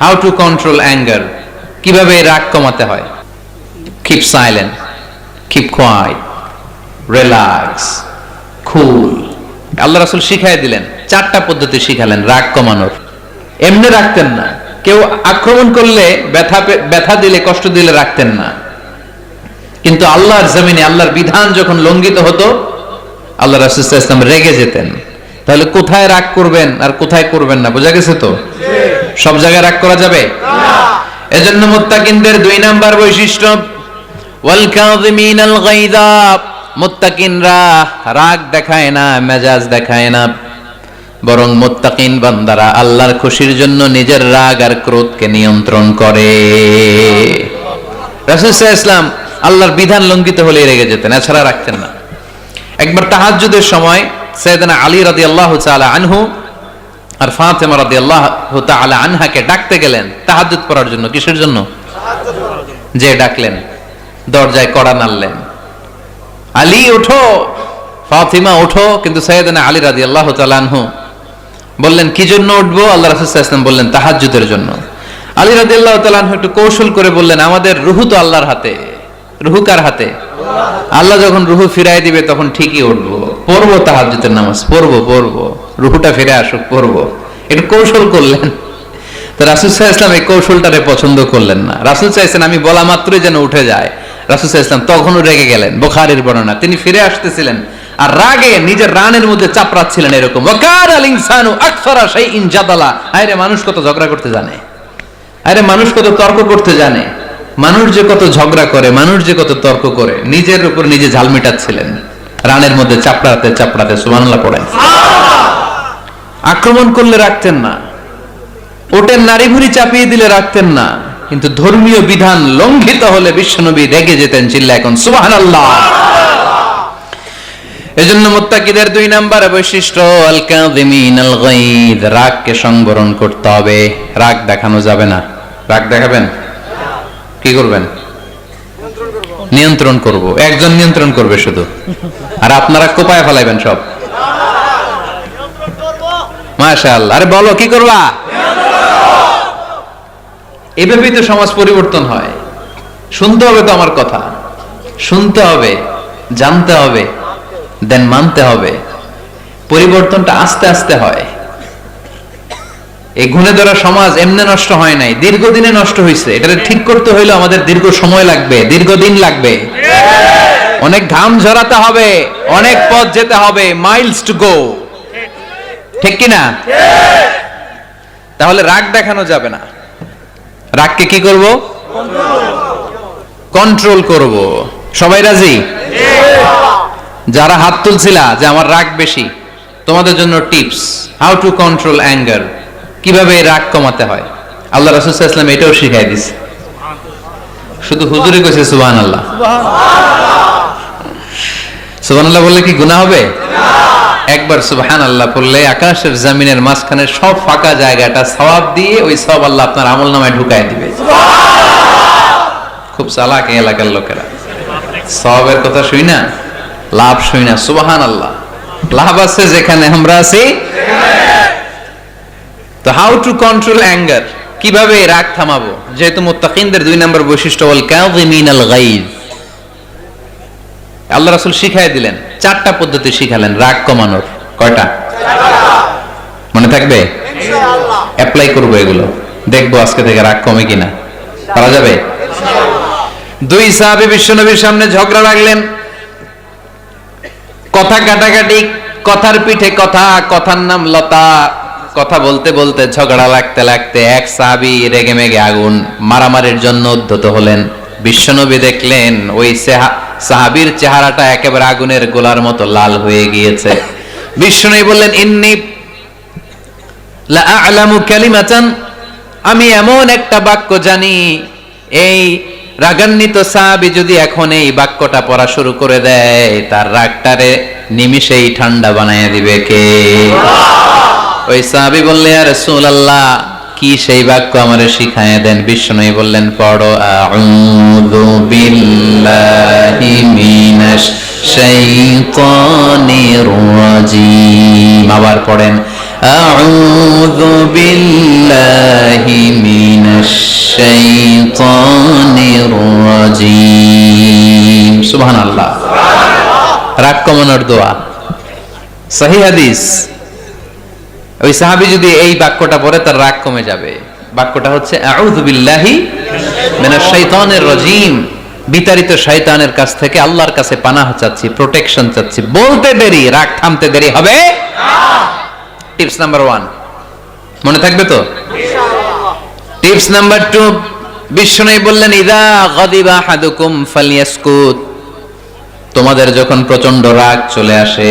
How to control anger কীভাবে রাগ কমাতে হয়? Keep silent keep quiet relax cool Allah রাসূল শিখাই দিলেন, চারটা পদ্ধতি শিখালেন রাগ কমানোর। এমনি রাখতেন না। কেউ আক্রমণ করলে ব্যথা ব্যথা দিলে, কষ্ট দিলে রাখতেন না। কিন্তু আল্লাহর জমিনে আল্লাহর বিধান যখন লঙ্ঘিত হতো, আল্লাহ রাসূল ওয়াসাল্লাম রেগে যেতেন। তাহলে কোথায় রাগ করবেন আর কোথায় করবেন না? বোঝা গেছে তো? সব জায়গায় রাগ করা যাবে? এজন্য মুত্তাকিনদের দুই নাম্বার বৈশিষ্ট্য, ওয়াল মুত্তাকিনরা রাগ দেখায় না, মেজাজ দেখায় না। বরং মুত্তাকিন বান্দারা আল্লাহর খুশির জন্য নিজের রাগ আর ক্রোধকে নিয়ন্ত্রণ করে। ইসলাম আল্লাহর বিধান লঙ্ঘিত হলে রেগে যেতেন, এছাড়া রাখতেন না। একবার তাহাজ্জুদের সময় সৈয়দনা আলী রাদিয়াল্লাহু তাআলা আনহু আর ফাতেমা রাদিয়াল্লাহু তাআলা আনহাকে ডাকতে গেলেন তাহাজ্জুদ পড়ার জন্য। কিসের জন্য? যে ডাকলেন, দরজায় কড়া নাড়লেন। আলী, ওঠো। ফাতিমা, ওঠো। কিন্তু সৈয়দনা আলী রাদিয়াল্লাহু তাআলা আনহু বললেন, কি জন্য উঠবো? আল্লাহ রাসূল সাল্লাল্লাহু বললেন, তাহাজ্জুদের জন্য। আলী রাদিয়াল্লাহু তাআলা আনহু একটু কৌশল করে বললেন, আমাদের রুহু তো আল্লাহর হাতে। রুহু কার হাতে? আল্লাহ যখন রুহু ফিরাই দিবে, তখন ঠিকই উঠবো। পড়ব তাহাজ্জুদের নামাজ, পড়ব পড়ব। রুহুটা ফিরে আসুক, পড়ব। একটু কৌশল করলেন। তো রাসুল সাহা ইসলাম এই কৌশলটারে পছন্দ করলেন না। রাসুল চাইছেন আমি বলা মাত্রই যেন উঠে যায়। রাসুল সাহা ইসলাম তখনও রেগে গেলেন, বোখারের বর্ণনা। তিনি ফিরে আসতেছিলেন আর রাগে নিজের রানের মধ্যে চাপড়াচ্ছিলেন এরকম। ওয়াকার আল ইনসানু আকসারা সেই ইন জাদালা। আরে মানুষ কত ঝগড়া করতে জানে? আরে মানুষ কত তর্ক করতে জানে? মানুষ যে কত ঝগড়া করে, মানুষ যে কত তর্ক করে, নিজের উপর নিজে ঝাল মেটাচ্ছিলেন। রানের মধ্যে চাপড়াতে চাপড়াতে সুবহানাল্লাহ পড়েন। আক্রমণ করলে রাখতেন না। ওটের নারী ভুড়ি চাপিয়ে দিলে রাখতেন না। কিন্তু ধর্মীয় বিধান লঙ্ঘিত হলে বিশ্বনবী রেগে যেতেন চিল্লা এখন সুবাহান আল্লাহ এজন্য মোত্তাকিদের দুই নাম্বার বৈশিষ্ট্য আল রাগকে সংবরণ করতে হবে। রাগ দেখানো যাবে না। রাগ দেখাবেন? কি করবেন? নিয়ন্ত্রণ করব। একজন নিয়ন্ত্রণ করবে শুধু। আর আপনারা কোপায় ফেলাইবেন সব। মাশাআল্লাহ। আরে বলো, কি করবা? এভাবেই তো সমাজ পরিবর্তন হয়। শুনতে হবে তো আমার কথা। শুনতে হবে, জানতে হবে দেন মানতে হবে। পরিবর্তনটা আস্তে আস্তে হয়। এই গুণে ধরা সমাজ এমনি নষ্ট হয় নাই। দীর্ঘদিনে নষ্ট হয়েছে এটা ঠিক করতে হইলে আমাদের দীর্ঘ সময় লাগবে, দীর্ঘদিন লাগবে। অনেক ঘাম ঝরাতে হবে, অনেক পথ যেতে হবে মাইলস টু গো ঠিক কিনা? তাহলে রাগ দেখানো যাবে না। রাগকে কি করব? কন্ট্রোল করব। সবাই রাজি? যারা হাত তুলছিলা যে আমার রাগ বেশি, তোমাদের জন্য tips how to control anger কীভাবে রাগ কমাতে হয়। আল্লাহ রাসূল ওয়াসাল্লাম এটাও শিখাই দিছে। শুধু হুজুরে কইছে সুবহানাল্লাহ। সুবহানাল্লাহ বললে কি গুনাহ হবে? একবার সুবহানাল্লাহ পড়লে আকাশের জমিনের মাঝখানে সব ফাঁকা জায়গাটা সওয়াব দিয়ে ওই সওয়াব আল্লাহ আপনার আমল নামায় ঢুকায় দিবে। খুব চালাক এলাকার লোকেরা। সওয়াবের কথা শুই না, লাভ শুই না, সুবহানাল্লাহ। লাভ আছে যেখানে আমরা আছি। তো হাউ টু কন্ট্রোল অ্যাঙ্গার কীভাবে রাগ থামাবো? যেহেতু মুত্তাকিনদের দুই নম্বর বৈশিষ্ট্য বল কাযিমিন আল গায়জ আল্লাহ রাসূল শিখাই দিলেন চারটা পদ্ধতি শিখালেন রাগ কমানোর। কয়টা? মনে থাকবে? অ্যাপ্লাই করব এগুলো। দেখব আজকে থেকে রাগ কমে কিনা। পারা যাবে? দুই সাহাবী বিশ্বনবীর সামনে ঝগড়া লাগলেন কথা কাটাকাটি কথার পিঠে কথা কথার নাম লতা। কথা বলতে বলতে ঝগড়া লাগতে লাগতে এক সাহাবি রেগে মেগে আগুন মারামারির জন্য উদ্ধত হলেন। বিশ্বনবী দেখলেন ওই সেহা- সাহাবীর চেহারাটা একেবারে আগুনের গোলার মতো লাল হয়ে গিয়েছে। বিশ্বনবী বললেন ইন্নি আ'লামু কালিমাতান আমি এমন একটা বাক্য জানি এই রাগান্বিত সাহাবী যদি এখন এই বাক্যটা পড়া শুরু করে দেয় তার রাগটারে নিমিষেই ঠান্ডা বানায় দিবে কে? ওই সাহাবী বললে আর রাসূলুল্লাহ কি সেই বাক্য আমারে শিখাইয়া দেন? বিষ্ণুই বললেন, পড়ো, আউযু বিল্লাহি মিনাশ শাইতানির রাজিম। আবার পড়েন, আউযু বিল্লাহি মিনাশ শাইতানির রাজিম। সুবহানাল্লাহ। রাগ কমানোর দোয়া। সহি হাদিস। ওই সাহাবি যদি এই বাক্যটা পড়ে তার রাগ কমে যাবে। বাক্যটা হচ্ছে, আউযু বিল্লাহি মিনাশ শাইতানির রাজিম। বিতাড়িত শয়তানের কাছ থেকে আল্লাহর কাছে পানাহ চাচ্ছি, প্রোটেকশন চাচ্ছি। বলতে দেরি, রাগ থামতে দেরি হবে? Tips number one. মনে থাকবে তো? টিপস নাম্বার টু বিশ্বনবী বললেন, ইদা গাদিবা হাদুকুম ফালিয়াসকুত। তোমাদের যখন প্রচণ্ড রাগ চলে আসে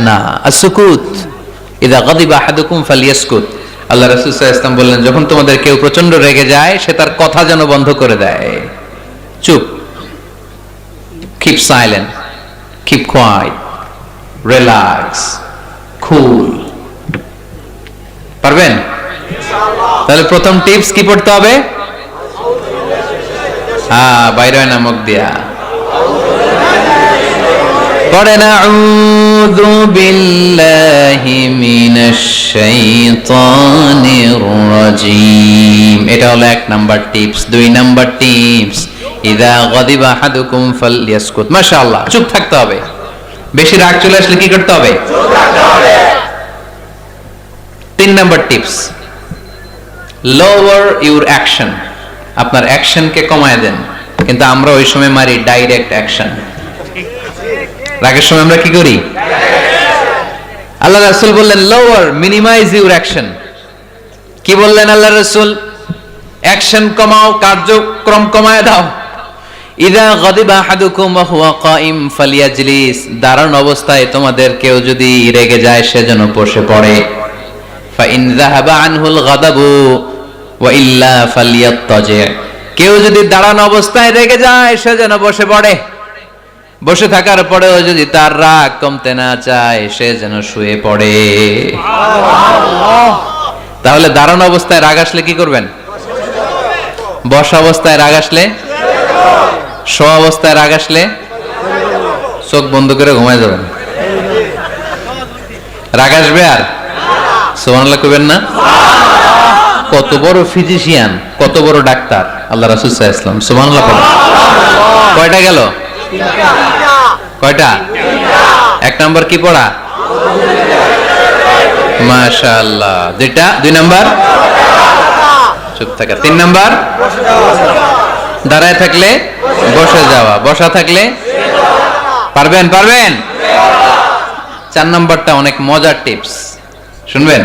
না আসুকুত ইদা গাদিবা আহাদুকুম ফালিয়াসকুত। আল্লাহ ওয়াসাল্লাম বললেন, যখন তোমাদের কেউ প্রচণ্ড রেগে যায়, সে তার কথা যেন বন্ধ করে দেয়। চুপ। Keep silent keep quiet relax পারবেন? তাহলে প্রথম টিপস কি পড়তে হবে? হ্যাঁ বাইরে নামক দিয়া। পড়েন আউযু বিল্লাহি মিনাশ শাইতানির রাজিম এটা হলো এক নাম্বার টিপস দুই নাম্বার টিপস ইদা গাদিবা আহাদুকুম ফালইয়াসকুত মাশাআল্লাহ, চুপ থাকতে হবে। বেশি রাগ চলে আসলে কি করতে হবে? তিন number tips lower your action আপনার অ্যাকশনকে কমায় দেন। কিন্তু আমরা ওই সময় মারি ডাইরেক্ট অ্যাকশন রাগের সময় আমরা কি করি? আল্লাহ রাসূল বললেন লোয়ার মিনিমাইজ ইউর অ্যাকশন কি বললেন আল্লাহ রাসূল? অ্যাকশন কমাও, কার্যক্রম কমায় দাও। ইদা গাদিবা আহাদুকুম হুয়া কাইম ফালিয়াজলিস। দাঁড়ানো অবস্থায় তোমাদের কেউ যদি রেগে যায়, সে যেন বসে পড়ে। ফাইন যাহাবা আনহুল গাদাবু ওয়া ইল্লা ফালিয়াত্তাজি। কেউ যদি দাঁড়ানো অবস্থায় রেগে যায়, সে যেন বসে পড়ে। বসে থাকার পরেও যদি তার রাগ কমতে না চায়, সে যেন শুয়ে পড়ে। তাহলে দাঁড়ানো অবস্থায় রাগ আসলে কি করবেন? বসা অবস্থায় রাগ আসলে? শো অবস্থায় রাগ আসলে? চোখ বন্ধ করে ঘুমায় যাবেন। রাগ আসবে আর? সোমানাল্লাহ করবেন না? কত বড় ফিজিশিয়ান, কত বড় ডাক্তার। আল্লাহ রাসুল ইসলাম সোমানাল্লাহ কয়টা গেল? কয়টা? এক নম্বর কি পড়া? মাশাআল্লাহ। দুইটা দুই নাম্বার? চুপ থাকা। তিন নাম্বার? দাঁড়ায় থাকলে বসে যাওয়া। বসা থাকলে? পারবেন? পারবেন? চার নম্বরটা অনেক মজার টিপস। শুনবেন?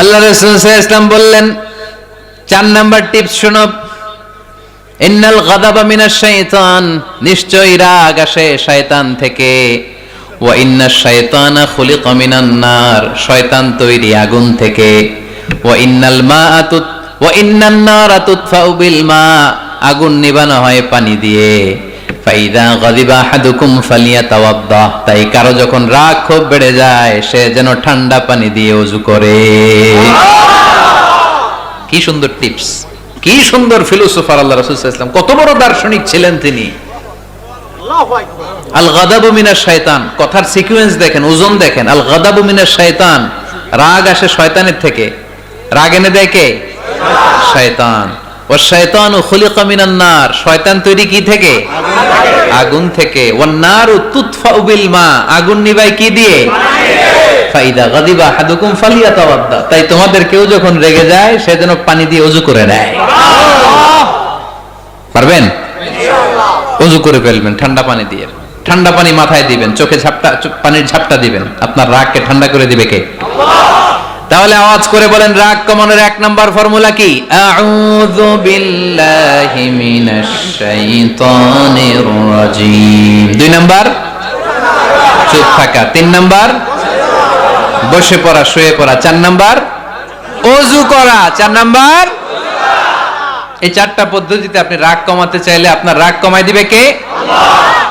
আল্লাহ রসুল ইসলাম বললেন, চার নাম্বার টিপস শুনো ইন্নাল গাদাবা মিনাশ শাইতান নিশ্চয়ই রাগ আসে শয়তান থেকে। ওয়া ইন্না শাইতানা খুলিকা মিনান নার শয়তান তৈরি আগুন থেকে। ওয়া ইন্নাল মাআতু ওয়া ইন্নান নারা তুতফাউ বিল মা আগুন নিবানো হয় পানি দিয়ে। ফাইদা গাদিবা আহাদুকুম ফালিয়াতাওয়াদ্দা তাই কারও যখন রাগ খুব বেড়ে যায় সে যেন ঠান্ডা পানি দিয়ে ওযু করে। কি সুন্দর টিপস। কি সুন্দর ফিলোসোফার আল্লাহ রাসূল সাল্লাল্লাহু কত বড় দার্শনিক ছিলেন তিনি। আল গাদাবু মিনাশ শয়তান কথার সিকোয়েন্স দেখেন ওজন দেখেন। আল গাদাবু মিনাশ শয়তান রাগ আসে শয়তানের থেকে। রাগ এনে দেয় কে? শয়তান ও শয়তানু খুলিকা মিনান নার শয়তান তৈরি কি থেকে? আগুন থেকে। ওয়ান নারু তুতফাউ বিল মা আগুন নিবাই কি দিয়ে? তাই তোমাদের কেউ যখন রেগে যায়, সে যেন পানি দিয়ে করে নেয়। পারবেন? করে ফেলবেন, ঠান্ডা পানি দিয়ে। ঠান্ডা পানি মাথায় দিবেন, চোখে ঝাপটা পানির ঝাপটা দিবেন। আপনার রাগকে ঠান্ডা করে দিবে কে? তাহলে আওয়াজ করে বলেন, রাগ কমানোর এক নাম্বার ফর্মুলা কি? দুই নাম্বার? চুপ থাকা। তিন নাম্বার? বসে পড়া, শুয়ে পড়া। চার নাম্বার? অজু করা। চার নাম্বার? এই চারটা পদ্ধতিতে আপনি রাগ কমাতে চাইলে আপনার রাগ কমাই দিবে কে?